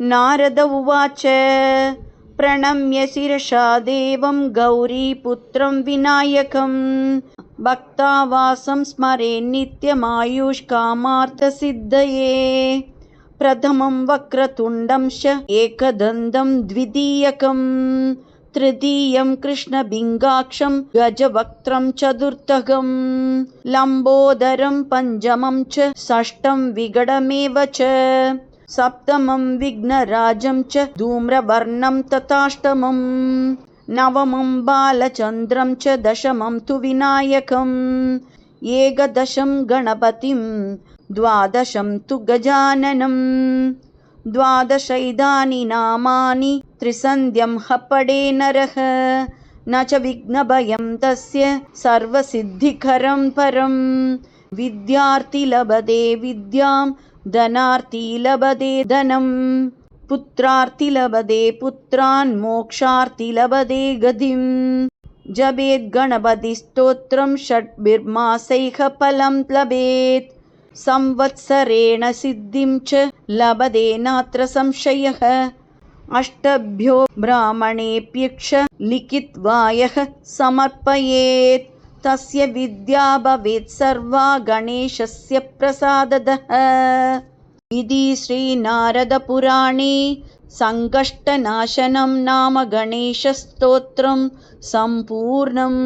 नारद उवाच प्रणम्य शिरसा देवं गौरीपुत्रं विनायकम् भक्तावासं स्मरे नित्यमायुष्कामार्थसिद्धये प्रथमं वक्रतुण्डं च एकदन्तं द्वितीयकम् तृतीयं कृष्णबिङ्गाक्षं गजवक्त्रं चतुर्थकम् लम्बोदरं पञ्चमं च षष्ठं विगडमेव च सप्तमं विघ्नराजं च धूम्रवर्णं तथाष्टमम् नवमं बालचन्द्रं च दशमं तु विनायकम् एकदशं गणपतिं द्वादशं तु गजाननम् द्वादशैदानि नामानि त्रिसन्ध्यं हपडे नरः न च विघ्नभयं तस्य सर्वसिद्धिकरं परम् विद्यार्थी लभते विद्यां धनार्थी लभते धनम् पुत्रार्थी लभते पुत्रान् मोक्षार्थी लभते गतिम् जपेद्गणपतिस्तोत्रं षड्भिर्मासैः फलं लभेत्। संवत्सरेण सिद्धिं च लभते नात्र संशयः। अष्टभ्यो ब्राह्मणेऽप्यक्ष लिखित्वा यः समर्पयेत् तस्य विद्या भवेत् सर्वा गणेशस्य प्रसादतः इति श्रीनारदपुराणे सङ्कष्टनाशनं नाम गणेशस्तोत्रं सम्पूर्णम्